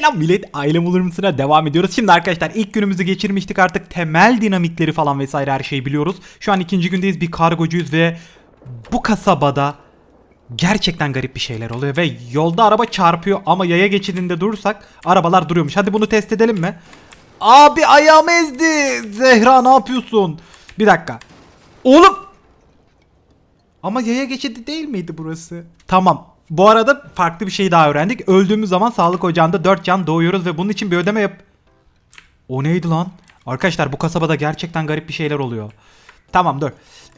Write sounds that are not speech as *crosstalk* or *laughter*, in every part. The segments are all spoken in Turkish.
Selam millet ailem olur musun'a devam ediyoruz. Şimdi arkadaşlar ilk günümüzü geçirmiştik artık temel dinamikleri falan vesaire her şeyi biliyoruz. Şu an ikinci gündeyiz bir kargocuyuz ve bu kasabada gerçekten garip bir şeyler oluyor ve yolda araba çarpıyor ama yaya geçidinde durursak arabalar duruyormuş. Hadi bunu test edelim mi? Abi ayağımı ezdi. Zehra ne yapıyorsun? Bir dakika. Oğlum ama yaya geçidi değil miydi burası? Tamam. Bu arada farklı bir şey daha öğrendik. Öldüğümüz zaman sağlık ocağında 4 can doğuyoruz ve bunun için bir ödeme yap... O neydi lan? Arkadaşlar bu kasabada gerçekten garip bir şeyler oluyor. Tamam dur.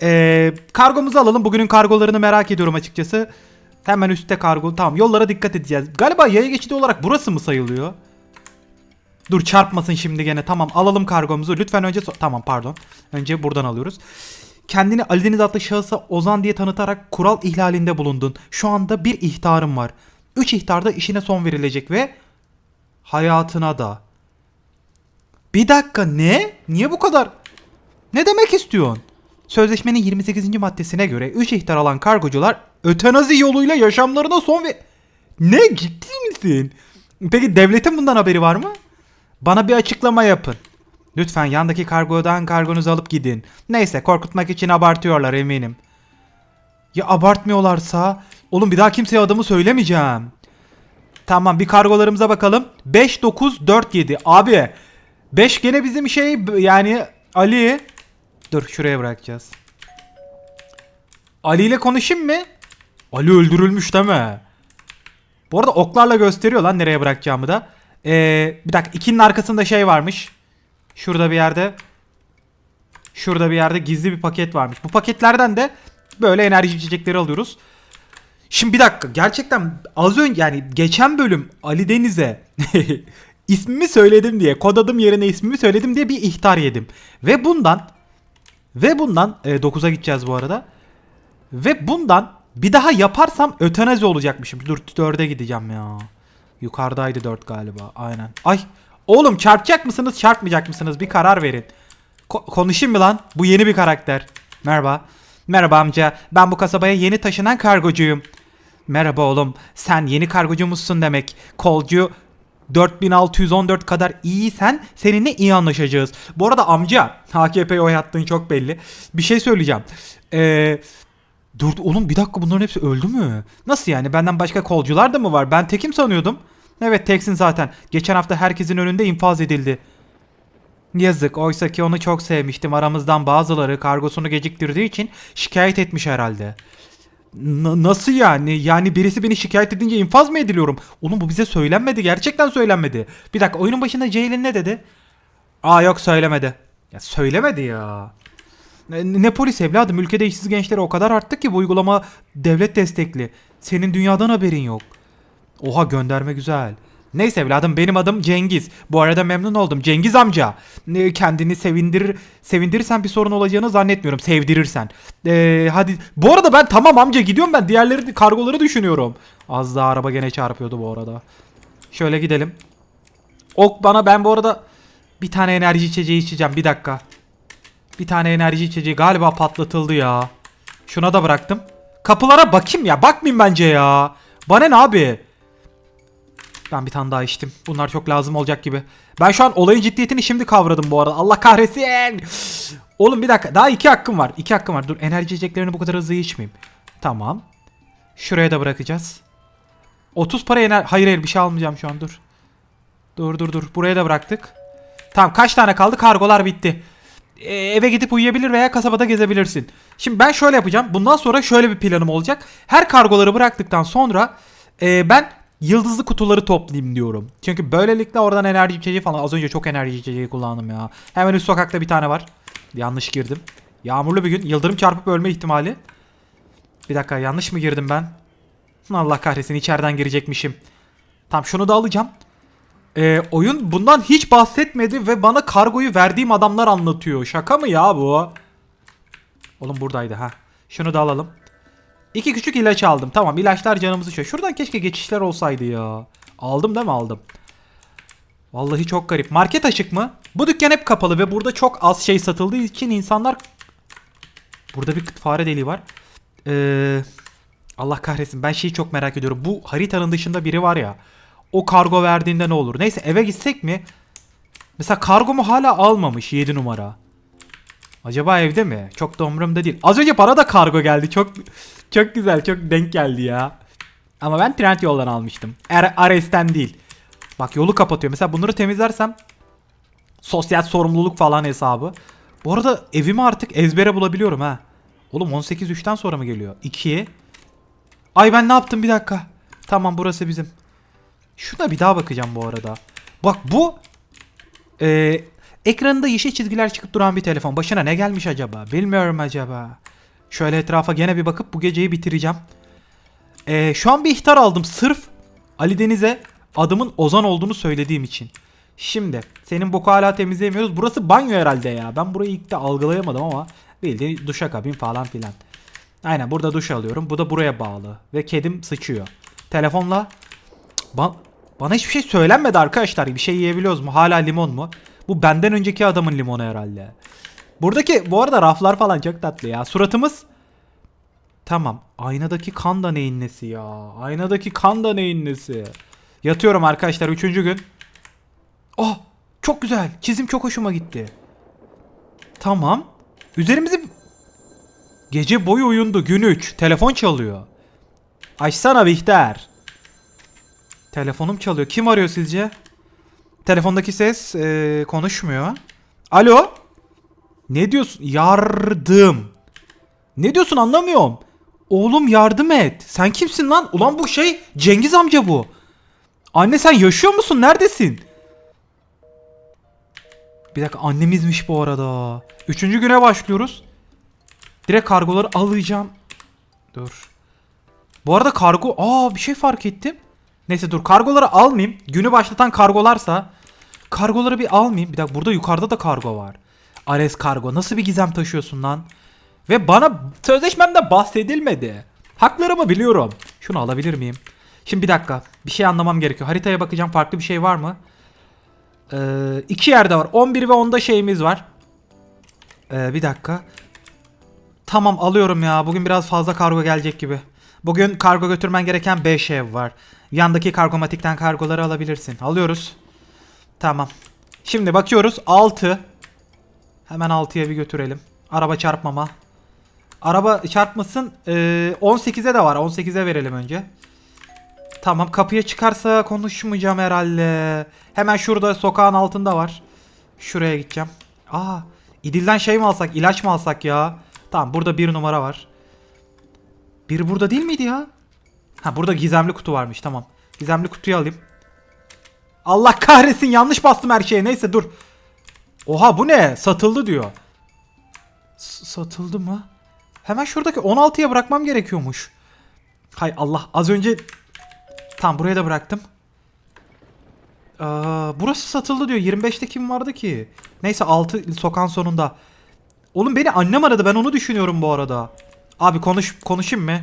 Ee, kargomuzu alalım. Bugünün kargolarını merak ediyorum açıkçası. Hemen üstte kargo. Tamam yollara dikkat edeceğiz. Galiba yaya geçidi olarak burası mı sayılıyor? Dur çarpmasın şimdi gene. Tamam alalım kargomuzu. Lütfen önce... so- tamam pardon. Önce buradan alıyoruz. Kendini Ali Deniz adlı şahısa Ozan diye tanıtarak kural ihlalinde bulundun. Şu anda bir ihtarım var. 3 ihtarda işine son verilecek ve hayatına da. Bir dakika ne? Niye bu kadar? Ne demek istiyorsun? Sözleşmenin 28. maddesine göre 3 ihtar alan kargocular ötenazi yoluyla yaşamlarına son ve... Ne ciddi misin? Peki devletin bundan haberi var mı? Bana bir açıklama yapın. Lütfen yandaki kargodan kargonuzu alıp gidin. Neyse korkutmak için abartıyorlar eminim. Ya abartmıyorlarsa? Oğlum bir daha kimseye adımı söylemeyeceğim. Tamam bir kargolarımıza bakalım. 5 9 4 7. Abi 5 gene bizim şey yani Ali. Dur şuraya bırakacağız. Ali ile konuşayım mı? Ali öldürülmüş değil mi? Bu arada oklarla gösteriyor lan nereye bırakacağımı da. Ee, bir dakika ikinin arkasında şey varmış. Şurada bir yerde. Şurada bir yerde gizli bir paket varmış. Bu paketlerden de böyle enerji içecekleri alıyoruz. Şimdi bir dakika gerçekten az önce yani geçen bölüm Ali Deniz'e *laughs* ismimi söyledim diye kod adım yerine ismimi söyledim diye bir ihtar yedim. Ve bundan ve bundan e, 9'a gideceğiz bu arada. Ve bundan bir daha yaparsam ötenazi olacakmışım. Dur 4'e gideceğim ya. Yukarıdaydı 4 galiba. Aynen. Ay oğlum çarpacak mısınız çarpmayacak mısınız bir karar verin. Ko- konuşayım mı lan? Bu yeni bir karakter. Merhaba. Merhaba amca. Ben bu kasabaya yeni taşınan kargocuyum. Merhaba oğlum. Sen yeni kargocu musun demek. Kolcu 4614 kadar iyiysen seninle iyi anlaşacağız. Bu arada amca AKP'ye oy attığın çok belli. Bir şey söyleyeceğim. Eee Dur oğlum bir dakika bunların hepsi öldü mü? Nasıl yani benden başka kolcular da mı var? Ben tekim sanıyordum. Evet teksin zaten. Geçen hafta herkesin önünde infaz edildi. Yazık oysa ki onu çok sevmiştim. Aramızdan bazıları kargosunu geciktirdiği için şikayet etmiş herhalde. N- nasıl yani? Yani birisi beni şikayet edince infaz mı ediliyorum? Oğlum bu bize söylenmedi. Gerçekten söylenmedi. Bir dakika oyunun başında Ceylin ne dedi? Aa yok söylemedi. Ya söylemedi ya. Ne, ne polis evladım ülkede işsiz gençleri o kadar arttı ki bu uygulama devlet destekli. Senin dünyadan haberin yok. Oha gönderme güzel. Neyse evladım benim adım Cengiz. Bu arada memnun oldum. Cengiz amca. Ne, Kendini sevindirir sevindirirsen bir sorun olacağını zannetmiyorum. Sevdirirsen. Ee, hadi. Bu arada ben tamam amca gidiyorum ben. Diğerleri kargoları düşünüyorum. Az daha araba gene çarpıyordu bu arada. Şöyle gidelim. Ok bana ben bu arada bir tane enerji içeceği içeceğim. Bir dakika. Bir tane enerji içeceği galiba patlatıldı ya. Şuna da bıraktım. Kapılara bakayım ya. Bakmayayım bence ya. Bana ne abi? Ben bir tane daha içtim. Bunlar çok lazım olacak gibi. Ben şu an olayın ciddiyetini şimdi kavradım bu arada. Allah kahretsin. Oğlum bir dakika. Daha iki hakkım var. İki hakkım var. Dur enerji içeceklerini bu kadar hızlı içmeyeyim. Tamam. Şuraya da bırakacağız. 30 para ener... Hayır hayır bir şey almayacağım şu an dur. Dur dur dur. Buraya da bıraktık. Tamam kaç tane kaldı? Kargolar bitti. Ee, eve gidip uyuyabilir veya kasabada gezebilirsin. Şimdi ben şöyle yapacağım. Bundan sonra şöyle bir planım olacak. Her kargoları bıraktıktan sonra e, ben yıldızlı kutuları toplayayım diyorum. Çünkü böylelikle oradan enerji içeceği falan. Az önce çok enerji içeceği kullandım ya. Hemen üst sokakta bir tane var. Yanlış girdim. Yağmurlu bir gün. Yıldırım çarpıp ölme ihtimali. Bir dakika yanlış mı girdim ben? Allah kahretsin içeriden girecekmişim. Tamam şunu da alacağım. Ee, oyun bundan hiç bahsetmedi ve bana kargoyu verdiğim adamlar anlatıyor. Şaka mı ya bu? Oğlum buradaydı ha. Şunu da alalım. İki küçük ilaç aldım. Tamam ilaçlar canımızı çöz. Şuradan keşke geçişler olsaydı ya. Aldım değil mi aldım. Vallahi çok garip. Market açık mı? Bu dükkan hep kapalı ve burada çok az şey satıldığı için insanlar... Burada bir fare deliği var. Ee, Allah kahretsin ben şeyi çok merak ediyorum. Bu haritanın dışında biri var ya. o kargo verdiğinde ne olur? Neyse eve gitsek mi? Mesela kargomu hala almamış 7 numara. Acaba evde mi? Çok da umurumda değil. Az önce bana da kargo geldi. Çok çok güzel, çok denk geldi ya. Ama ben trend yoldan almıştım. Er, Ares'ten değil. Bak yolu kapatıyor. Mesela bunları temizlersem sosyal sorumluluk falan hesabı. Bu arada evimi artık ezbere bulabiliyorum ha. Oğlum 18 3'ten sonra mı geliyor? 2. Ay ben ne yaptım bir dakika. Tamam burası bizim. Şuna bir daha bakacağım bu arada. Bak bu ee, ekranında yeşil çizgiler çıkıp duran bir telefon. Başına ne gelmiş acaba? Bilmiyorum acaba. Şöyle etrafa gene bir bakıp bu geceyi bitireceğim. Ee, şu an bir ihtar aldım sırf Ali Deniz'e adımın Ozan olduğunu söylediğim için. Şimdi senin boku hala temizleyemiyoruz. Burası banyo herhalde ya. Ben burayı ilk de algılayamadım ama bildiğin duşa kabin falan filan. Aynen burada duş alıyorum. Bu da buraya bağlı. Ve kedim sıçıyor. Telefonla Ba- bana hiçbir şey söylenmedi arkadaşlar. Bir şey yiyebiliyoruz mu? Hala limon mu? Bu benden önceki adamın limonu herhalde. Buradaki bu arada raflar falan çok tatlı ya. Suratımız Tamam. Aynadaki kan da neyin nesi ya? Aynadaki kan da neyin nesi? Yatıyorum arkadaşlar 3. gün. Oh! Çok güzel. Çizim çok hoşuma gitti. Tamam. Üzerimizi Gece boyu uyundu. Gün 3. Telefon çalıyor. Açsana Bihter. Telefonum çalıyor. Kim arıyor sizce? Telefondaki ses eee, konuşmuyor. Alo? Ne diyorsun? Yardım. Ne diyorsun anlamıyorum. Oğlum yardım et. Sen kimsin lan? Ulan bu şey Cengiz amca bu. Anne sen yaşıyor musun? Neredesin? Bir dakika annemizmiş bu arada. Üçüncü güne başlıyoruz. Direkt kargoları alacağım. Dur. Bu arada kargo... Aa bir şey fark ettim. Neyse dur kargoları almayayım. Günü başlatan kargolarsa kargoları bir almayayım. Bir dakika burada yukarıda da kargo var. Ares kargo nasıl bir gizem taşıyorsun lan? Ve bana sözleşmemde bahsedilmedi. Haklarımı biliyorum. Şunu alabilir miyim? Şimdi bir dakika. Bir şey anlamam gerekiyor. Haritaya bakacağım. Farklı bir şey var mı? Ee, iki yerde var. 11 ve 10'da şeyimiz var. Ee, bir dakika. Tamam alıyorum ya. Bugün biraz fazla kargo gelecek gibi. Bugün kargo götürmen gereken 5 ev var. Yandaki kargomatikten kargoları alabilirsin. Alıyoruz. Tamam. Şimdi bakıyoruz 6. Hemen 6'ya bir götürelim. Araba çarpmama. Araba çarpmasın. Ee, 18'e de var. 18'e verelim önce. Tamam kapıya çıkarsa konuşmayacağım herhalde. Hemen şurada sokağın altında var. Şuraya gideceğim. Aa, İdil'den şey mi alsak, ilaç mı alsak ya? Tamam burada bir numara var. Bir burada değil miydi ya? Ha burada gizemli kutu varmış tamam. Gizemli kutuyu alayım. Allah kahretsin yanlış bastım her şeye. Neyse dur. Oha bu ne? Satıldı diyor. S- satıldı mı? Hemen şuradaki 16'ya bırakmam gerekiyormuş. Hay Allah az önce Tamam buraya da bıraktım. Aa, burası satıldı diyor. 25'te kim vardı ki? Neyse 6 sokağın sonunda. Oğlum beni annem aradı. Ben onu düşünüyorum bu arada. Abi konuş konuşayım mı?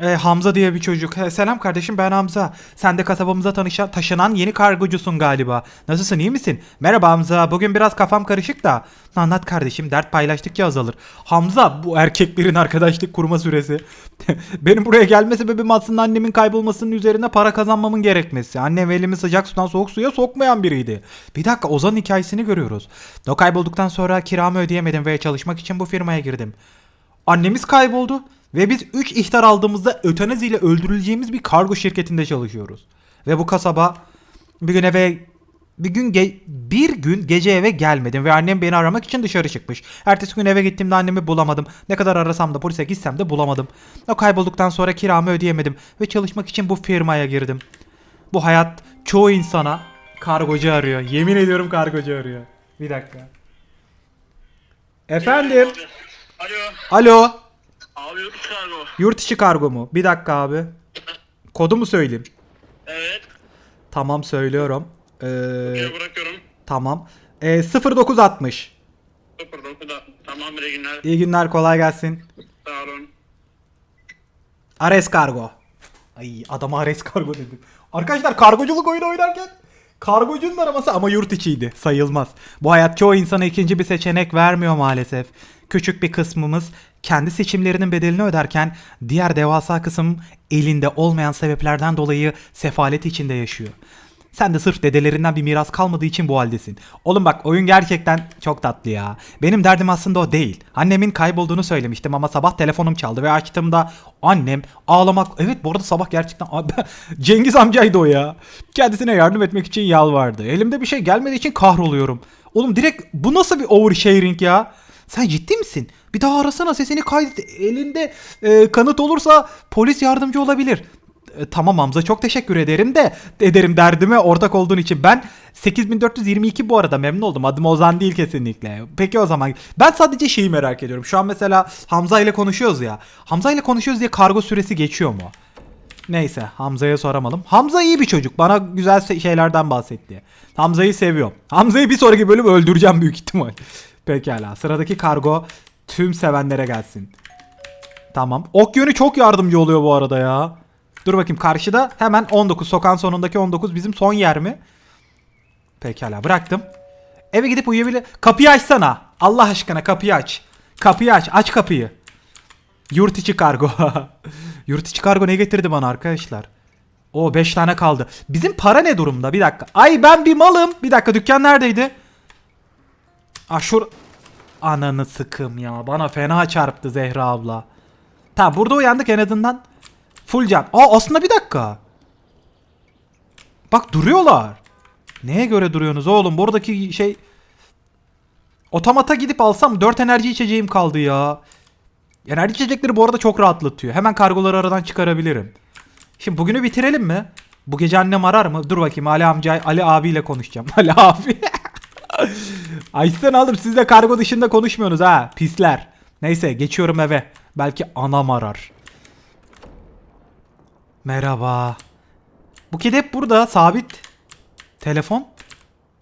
Ee, Hamza diye bir çocuk. He, selam kardeşim ben Hamza. Sen de kasabamıza tanışan, taşınan yeni kargocusun galiba. Nasılsın iyi misin? Merhaba Hamza. Bugün biraz kafam karışık da. Anlat kardeşim dert paylaştıkça azalır. Hamza bu erkeklerin arkadaşlık kurma süresi. *laughs* Benim buraya gelme sebebim aslında annemin kaybolmasının üzerine para kazanmamın gerekmesi. Annem elimi sıcak sudan soğuk suya sokmayan biriydi. Bir dakika Ozan'ın hikayesini görüyoruz. O kaybolduktan sonra kiramı ödeyemedim ve çalışmak için bu firmaya girdim. Annemiz kayboldu ve biz 3 ihtar aldığımızda ötenazi ile öldürüleceğimiz bir kargo şirketinde çalışıyoruz. Ve bu kasaba bir gün eve bir gün ge- bir gün gece eve gelmedim ve annem beni aramak için dışarı çıkmış. Ertesi gün eve gittiğimde annemi bulamadım. Ne kadar arasam da polise gitsem de bulamadım. O kaybolduktan sonra kiramı ödeyemedim ve çalışmak için bu firmaya girdim. Bu hayat çoğu insana kargocu arıyor. Yemin ediyorum kargocu arıyor. Bir dakika. Efendim. Alo. Alo. Abi yurt dışı kargo. Yurt içi kargo mu? Bir dakika abi. Kodu mu söyleyeyim? Evet. Tamam söylüyorum. Ee, Buraya bırakıyorum. tamam. Ee, 0960. 09'da. Tamam iyi günler. İyi günler kolay gelsin. Sağ olun. Ares Kargo. Ay adama Ares Kargo dedim. Arkadaşlar kargoculuk oyunu oynarken kargocunun araması ama yurt içiydi sayılmaz. Bu hayat çoğu insana ikinci bir seçenek vermiyor maalesef. Küçük bir kısmımız kendi seçimlerinin bedelini öderken diğer devasa kısım elinde olmayan sebeplerden dolayı sefalet içinde yaşıyor. Sen de sırf dedelerinden bir miras kalmadığı için bu haldesin. Oğlum bak oyun gerçekten çok tatlı ya. Benim derdim aslında o değil. Annemin kaybolduğunu söylemiştim ama sabah telefonum çaldı ve açtığımda annem ağlamak... Evet bu arada sabah gerçekten... *laughs* Cengiz amcaydı o ya. Kendisine yardım etmek için yalvardı. Elimde bir şey gelmediği için kahroluyorum. Oğlum direkt bu nasıl bir oversharing ya? Sen ciddi misin? Bir daha arasana sesini kaydet. Elinde e, kanıt olursa polis yardımcı olabilir. E, tamam Hamza çok teşekkür ederim de ederim derdime ortak olduğun için. Ben 8422 bu arada memnun oldum. Adım Ozan değil kesinlikle. Peki o zaman ben sadece şeyi merak ediyorum. Şu an mesela Hamza ile konuşuyoruz ya. Hamza ile konuşuyoruz diye kargo süresi geçiyor mu? Neyse Hamza'ya soramadım. Hamza iyi bir çocuk. Bana güzel şeylerden bahsetti. Hamza'yı seviyorum. Hamza'yı bir sonraki bölüm öldüreceğim büyük ihtimal. Pekala. Sıradaki kargo tüm sevenlere gelsin. Tamam. Ok yönü çok yardımcı oluyor bu arada ya. Dur bakayım karşıda hemen 19. Sokağın sonundaki 19 bizim son yer mi? Pekala bıraktım. Eve gidip uyuyabilir. Kapıyı açsana. Allah aşkına kapıyı aç. Kapıyı aç. Aç kapıyı. Yurt içi kargo. *laughs* Yurt içi kargo ne getirdi bana arkadaşlar? O 5 tane kaldı. Bizim para ne durumda? Bir dakika. Ay ben bir malım. Bir dakika dükkan neredeydi? Ah şur... Ananı sıkım ya. Bana fena çarptı Zehra abla. Tamam burada uyandık en azından. Full can. Aa aslında bir dakika. Bak duruyorlar. Neye göre duruyorsunuz oğlum? Buradaki şey... Otomata gidip alsam 4 enerji içeceğim kaldı ya. Enerji içecekleri bu arada çok rahatlatıyor. Hemen kargoları aradan çıkarabilirim. Şimdi bugünü bitirelim mi? Bu gece annem arar mı? Dur bakayım Ali amca, Ali abiyle konuşacağım. *laughs* Ali abi. Aysen aldım siz de kargo dışında konuşmuyorsunuz ha. Pisler. Neyse geçiyorum eve. Belki anam arar. Merhaba. Bu kedi hep burada sabit. Telefon.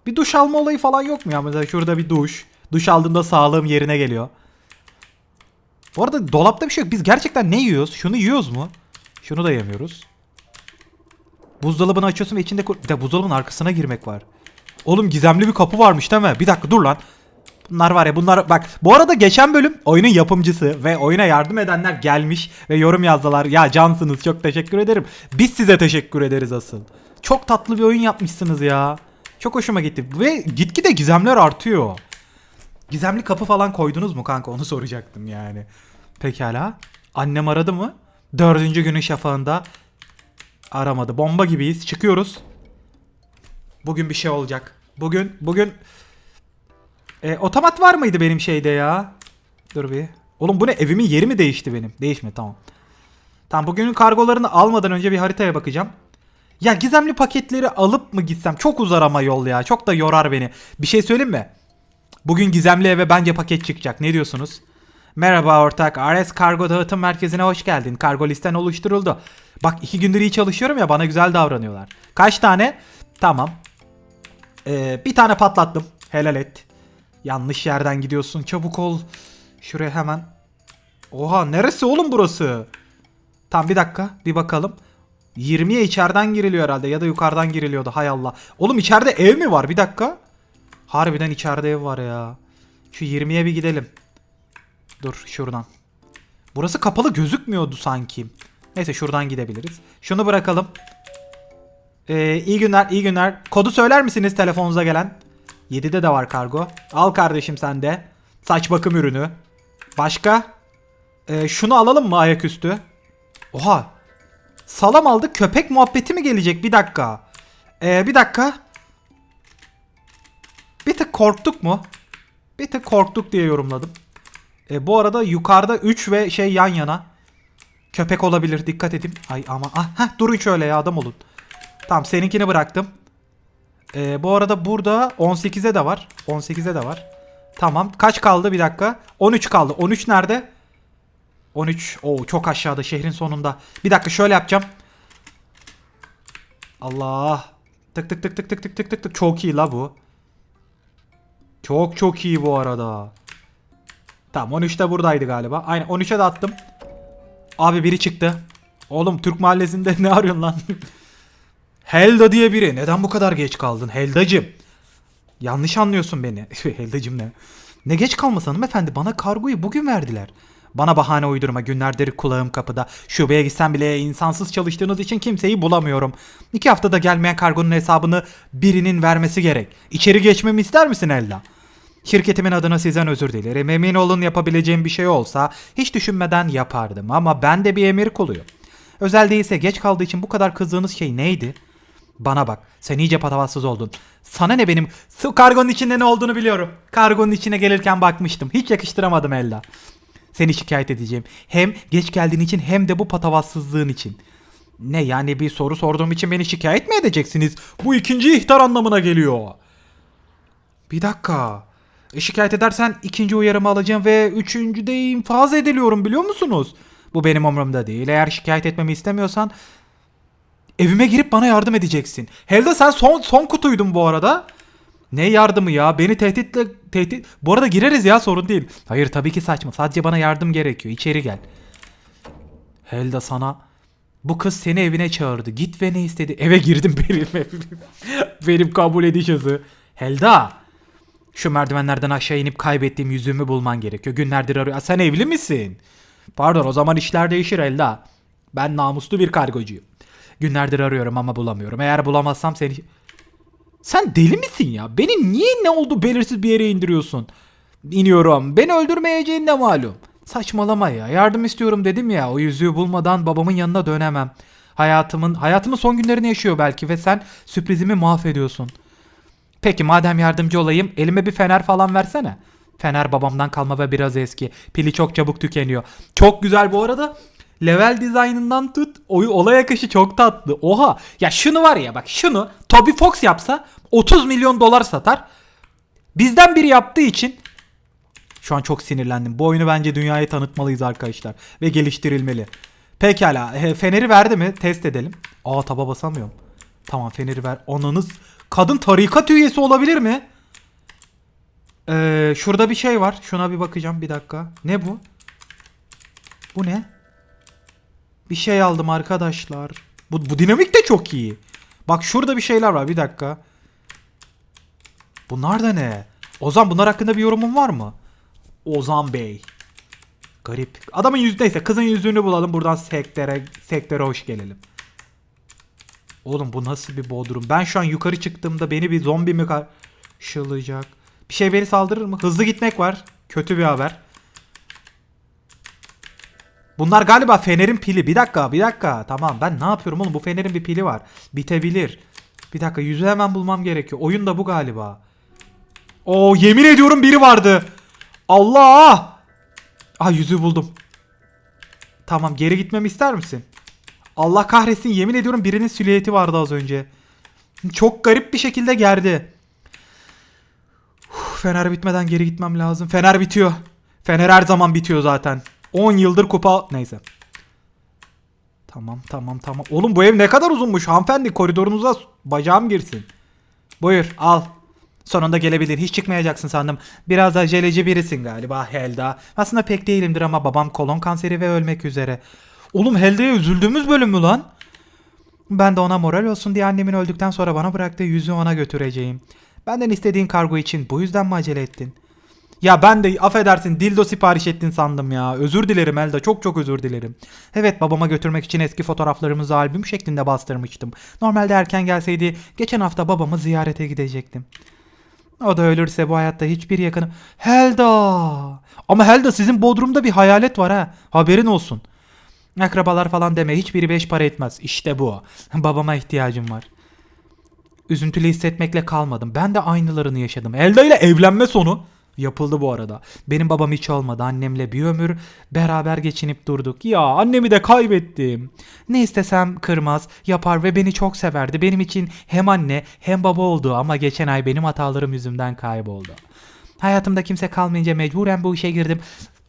Bir duş alma olayı falan yok mu ya? Mesela şurada bir duş. Duş aldığında sağlığım yerine geliyor. Bu arada dolapta bir şey yok. Biz gerçekten ne yiyoruz? Şunu yiyoruz mu? Şunu da yemiyoruz. Buzdolabını açıyorsun ve içinde... Bir de buzdolabının arkasına girmek var. Oğlum gizemli bir kapı varmış değil mi? Bir dakika dur lan. Bunlar var ya bunlar bak bu arada geçen bölüm oyunun yapımcısı ve oyuna yardım edenler gelmiş ve yorum yazdılar. Ya cansınız çok teşekkür ederim. Biz size teşekkür ederiz asıl. Çok tatlı bir oyun yapmışsınız ya. Çok hoşuma gitti ve gitgide gizemler artıyor. Gizemli kapı falan koydunuz mu kanka onu soracaktım yani. Pekala. Annem aradı mı? Dördüncü günün şafağında aramadı. Bomba gibiyiz. Çıkıyoruz. Bugün bir şey olacak. Bugün bugün e, otomat var mıydı benim şeyde ya? Dur bir. Oğlum bu ne? Evimin yeri mi değişti benim? Değişme tamam. Tamam bugünün kargolarını almadan önce bir haritaya bakacağım. Ya gizemli paketleri alıp mı gitsem? Çok uzar ama yol ya. Çok da yorar beni. Bir şey söyleyeyim mi? Bugün gizemli eve bence paket çıkacak. Ne diyorsunuz? Merhaba ortak. RS Kargo Dağıtım Merkezi'ne hoş geldin. Kargo listen oluşturuldu. Bak iki gündür iyi çalışıyorum ya bana güzel davranıyorlar. Kaç tane? Tamam. Ee, bir tane patlattım. Helal et. Yanlış yerden gidiyorsun. Çabuk ol. Şuraya hemen. Oha neresi oğlum burası? Tamam bir dakika. Bir bakalım. 20'ye içeriden giriliyor herhalde ya da yukarıdan giriliyordu. Hay Allah. Oğlum içeride ev mi var? Bir dakika. Harbiden içeride ev var ya. Şu 20'ye bir gidelim. Dur şuradan. Burası kapalı gözükmüyordu sanki. Neyse şuradan gidebiliriz. Şunu bırakalım. Ee, iyi günler, iyi günler. Kodu söyler misiniz telefonunuza gelen? 7'de de var kargo. Al kardeşim sen de. Saç bakım ürünü. Başka? Ee, şunu alalım mı ayaküstü? Oha. Salam aldık. Köpek muhabbeti mi gelecek? Bir dakika. Ee, bir dakika. Bir tık korktuk mu? Bir tık korktuk diye yorumladım. E, bu arada yukarıda 3 ve şey yan yana. Köpek olabilir dikkat edin. Ay ama ah heh, durun şöyle ya adam olun. Tamam seninkini bıraktım. E, bu arada burada 18'e de var. 18'e de var. Tamam kaç kaldı bir dakika. 13 kaldı. 13 nerede? 13. Oo çok aşağıda şehrin sonunda. Bir dakika şöyle yapacağım. Allah. Tık tık tık tık tık tık tık tık tık. Çok iyi la bu. Çok çok iyi bu arada. Tamam 13'te buradaydı galiba. Aynen 13'e de attım. Abi biri çıktı. Oğlum Türk mahallesinde *laughs* ne arıyorsun lan? Helda diye biri. Neden bu kadar geç kaldın? Heldacım. Yanlış anlıyorsun beni. *laughs* Heldacım ne? Ne geç kalması hanımefendi bana kargoyu bugün verdiler. Bana bahane uydurma günlerdir kulağım kapıda. Şubeye gitsem bile insansız çalıştığınız için kimseyi bulamıyorum. İki haftada gelmeyen kargonun hesabını birinin vermesi gerek. İçeri geçmemi ister misin Ella? Şirketimin adına sizden özür dilerim. Emin olun yapabileceğim bir şey olsa hiç düşünmeden yapardım. Ama ben de bir emir kuluyum. Özel değilse geç kaldığı için bu kadar kızdığınız şey neydi? Bana bak sen iyice patavatsız oldun. Sana ne benim su kargonun içinde ne olduğunu biliyorum. Kargonun içine gelirken bakmıştım. Hiç yakıştıramadım Ella. Seni şikayet edeceğim. Hem geç geldiğin için hem de bu patavatsızlığın için. Ne yani bir soru sorduğum için beni şikayet mi edeceksiniz? Bu ikinci ihtar anlamına geliyor. Bir dakika. E, şikayet edersen ikinci uyarımı alacağım ve üçüncüde infaz ediliyorum biliyor musunuz? Bu benim umurumda değil. Eğer şikayet etmemi istemiyorsan evime girip bana yardım edeceksin. Helda sen son son kutuydun bu arada. Ne yardımı ya? Beni tehditle tehdit Bu arada gireriz ya sorun değil. Hayır tabii ki saçma. Sadece bana yardım gerekiyor. İçeri gel. Helda sana bu kız seni evine çağırdı. Git ve ne istedi? Eve girdim *laughs* benim evim. benim kabul ediş hızı. Helda. Şu merdivenlerden aşağı inip kaybettiğim yüzüğümü bulman gerekiyor. Günlerdir arıyor. Sen evli misin? Pardon o zaman işler değişir Helda. Ben namuslu bir kargocuyum. Günlerdir arıyorum ama bulamıyorum. Eğer bulamazsam seni... Sen deli misin ya? Beni niye ne oldu belirsiz bir yere indiriyorsun? İniyorum. Beni öldürmeyeceğin ne malum? Saçmalama ya. Yardım istiyorum dedim ya. O yüzüğü bulmadan babamın yanına dönemem. Hayatımın hayatımın son günlerini yaşıyor belki ve sen sürprizimi mahvediyorsun. Peki madem yardımcı olayım elime bir fener falan versene. Fener babamdan kalma ve biraz eski. Pili çok çabuk tükeniyor. Çok güzel bu arada. Level dizaynından tut. Oy, olay akışı çok tatlı. Oha. Ya şunu var ya bak şunu Toby Fox yapsa 30 milyon dolar satar. Bizden biri yaptığı için şu an çok sinirlendim. Bu oyunu bence dünyaya tanıtmalıyız arkadaşlar. Ve geliştirilmeli. Pekala. he, Feneri verdi mi? Test edelim. Aa taba basamıyorum. Tamam feneri ver. Ananız. Kadın tarikat üyesi olabilir mi? Ee, şurada bir şey var. Şuna bir bakacağım bir dakika. Ne bu? Bu ne? Bir şey aldım arkadaşlar. Bu, bu dinamik de çok iyi. Bak şurada bir şeyler var. Bir dakika. Bunlar da ne? Ozan bunlar hakkında bir yorumun var mı? Ozan Bey. Garip. Adamın yüzü neyse kızın yüzünü bulalım. Buradan sektöre, sektöre hoş gelelim. Oğlum bu nasıl bir bodrum? Ben şu an yukarı çıktığımda beni bir zombi mi karşılayacak? Bir şey beni saldırır mı? Hızlı gitmek var. Kötü bir haber. Bunlar galiba fenerin pili. Bir dakika bir dakika. Tamam ben ne yapıyorum oğlum? Bu fenerin bir pili var. Bitebilir. Bir dakika yüzü hemen bulmam gerekiyor. Oyun da bu galiba. Oo yemin ediyorum biri vardı. Allah! Ah yüzüğü buldum. Tamam geri gitmemi ister misin? Allah kahretsin yemin ediyorum birinin silüeti vardı az önce. Çok garip bir şekilde gerdi. Uf, Fener bitmeden geri gitmem lazım. Fener bitiyor. Fener her zaman bitiyor zaten. 10 yıldır kupa... Neyse. Tamam tamam tamam. Oğlum bu ev ne kadar uzunmuş hanımefendi. Koridorunuza bacağım girsin. Buyur al. Sonunda gelebilir. Hiç çıkmayacaksın sandım. Biraz aceleci birisin galiba Helda. Aslında pek değilimdir ama babam kolon kanseri ve ölmek üzere. Oğlum Helda'ya üzüldüğümüz bölüm mü lan? Ben de ona moral olsun diye annemin öldükten sonra bana bıraktığı yüzüğü ona götüreceğim. Benden istediğin kargo için bu yüzden mi acele ettin? Ya ben de affedersin dildo sipariş ettin sandım ya. Özür dilerim Elda çok çok özür dilerim. Evet babama götürmek için eski fotoğraflarımızı albüm şeklinde bastırmıştım. Normalde erken gelseydi geçen hafta babamı ziyarete gidecektim. O da ölürse bu hayatta hiçbir yakını... Helda! Ama Helda sizin Bodrum'da bir hayalet var ha. Haberin olsun. Akrabalar falan deme hiçbiri beş para etmez. İşte bu. *laughs* Babama ihtiyacım var. Üzüntülü hissetmekle kalmadım. Ben de aynılarını yaşadım. Elda ile evlenme sonu yapıldı bu arada. Benim babam hiç olmadı. Annemle bir ömür beraber geçinip durduk. Ya annemi de kaybettim. Ne istesem kırmaz, yapar ve beni çok severdi. Benim için hem anne hem baba oldu ama geçen ay benim hatalarım yüzümden kayboldu. Hayatımda kimse kalmayınca mecburen bu işe girdim.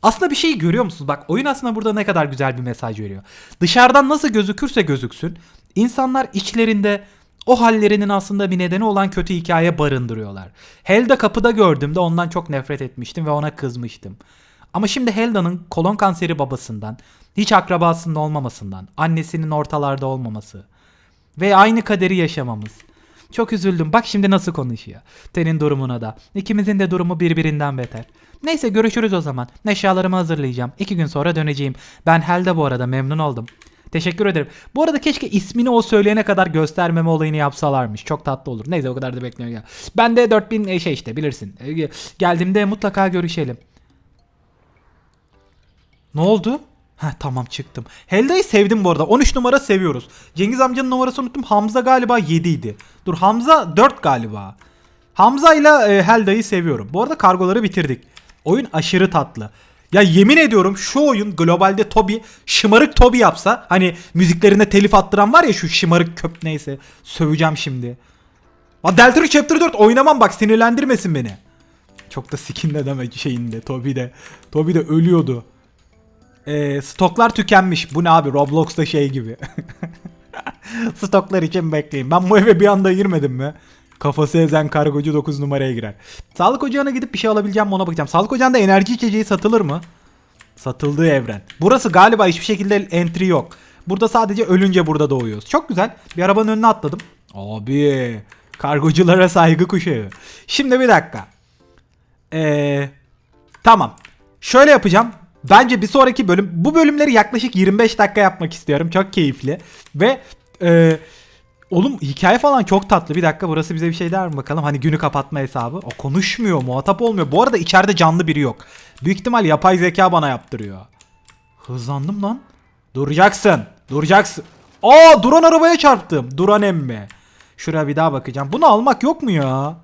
Aslında bir şeyi görüyor musunuz? Bak oyun aslında burada ne kadar güzel bir mesaj veriyor. Dışarıdan nasıl gözükürse gözüksün insanlar içlerinde o hallerinin aslında bir nedeni olan kötü hikaye barındırıyorlar. Helda kapıda gördüğümde ondan çok nefret etmiştim ve ona kızmıştım. Ama şimdi Helda'nın kolon kanseri babasından, hiç akrabasında olmamasından, annesinin ortalarda olmaması ve aynı kaderi yaşamamız Çok üzüldüm. Bak şimdi nasıl konuşuyor. Senin durumuna da. İkimizin de durumu birbirinden beter. Neyse görüşürüz o zaman. Eşyalarımı hazırlayacağım. İki gün sonra döneceğim. Ben Helda bu arada memnun oldum. Teşekkür ederim. Bu arada keşke ismini o söyleyene kadar göstermeme olayını yapsalarmış. Çok tatlı olur. Neyse o kadar da bekliyorum ya. Ben de 4000 e, şey işte bilirsin. E, Geldiğimde mutlaka görüşelim. Ne oldu? Ha tamam çıktım. Helda'yı sevdim bu arada. 13 numara seviyoruz. Cengiz amcanın numarasını unuttum. Hamza galiba 7 idi. Dur Hamza 4 galiba. Hamza ile e, Helda'yı seviyorum. Bu arada kargoları bitirdik. Oyun aşırı tatlı. Ya yemin ediyorum şu oyun globalde Toby şımarık Toby yapsa hani müziklerine telif attıran var ya şu şımarık köp neyse söveceğim şimdi. Ha Delta Chapter 4 oynamam bak sinirlendirmesin beni. Çok da skin de deme şeyinde Toby de. Toby de ölüyordu. Ee, stoklar tükenmiş. Bu ne abi Roblox'ta şey gibi. *laughs* Stoklar için bekleyin. Ben bu eve bir anda girmedim mi? Kafası ezen kargocu 9 numaraya girer. Sağlık ocağına gidip bir şey alabileceğim ona bakacağım. Sağlık ocağında enerji içeceği satılır mı? Satıldığı evren. Burası galiba hiçbir şekilde entry yok. Burada sadece ölünce burada doğuyoruz. Çok güzel. Bir arabanın önüne atladım. Abi kargoculara saygı kuşağı. Şimdi bir dakika. Eee Tamam. Şöyle yapacağım. Bence bir sonraki bölüm bu bölümleri yaklaşık 25 dakika yapmak istiyorum. Çok keyifli. Ve e, oğlum hikaye falan çok tatlı. Bir dakika burası bize bir şey der mi bakalım? Hani günü kapatma hesabı. O konuşmuyor, muhatap olmuyor. Bu arada içeride canlı biri yok. Büyük ihtimal yapay zeka bana yaptırıyor. Hızlandım lan. Duracaksın. Duracaksın. Aa duran arabaya çarptım. Duran emme. Şuraya bir daha bakacağım. Bunu almak yok mu ya?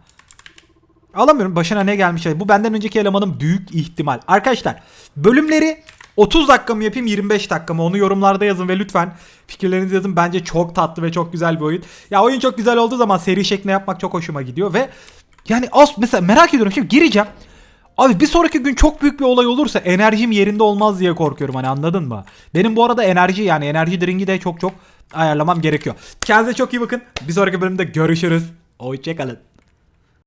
Alamıyorum. Başına ne gelmiş? Bu benden önceki elemanın büyük ihtimal. Arkadaşlar bölümleri 30 dakika mı yapayım 25 dakika mı onu yorumlarda yazın ve lütfen fikirlerinizi yazın. Bence çok tatlı ve çok güzel bir oyun. Ya oyun çok güzel olduğu zaman seri şeklinde yapmak çok hoşuma gidiyor ve yani az mesela merak ediyorum şimdi gireceğim. Abi bir sonraki gün çok büyük bir olay olursa enerjim yerinde olmaz diye korkuyorum hani anladın mı? Benim bu arada enerji yani enerji drinki de çok çok ayarlamam gerekiyor. Kendinize çok iyi bakın. Bir sonraki bölümde görüşürüz. Hoşçakalın.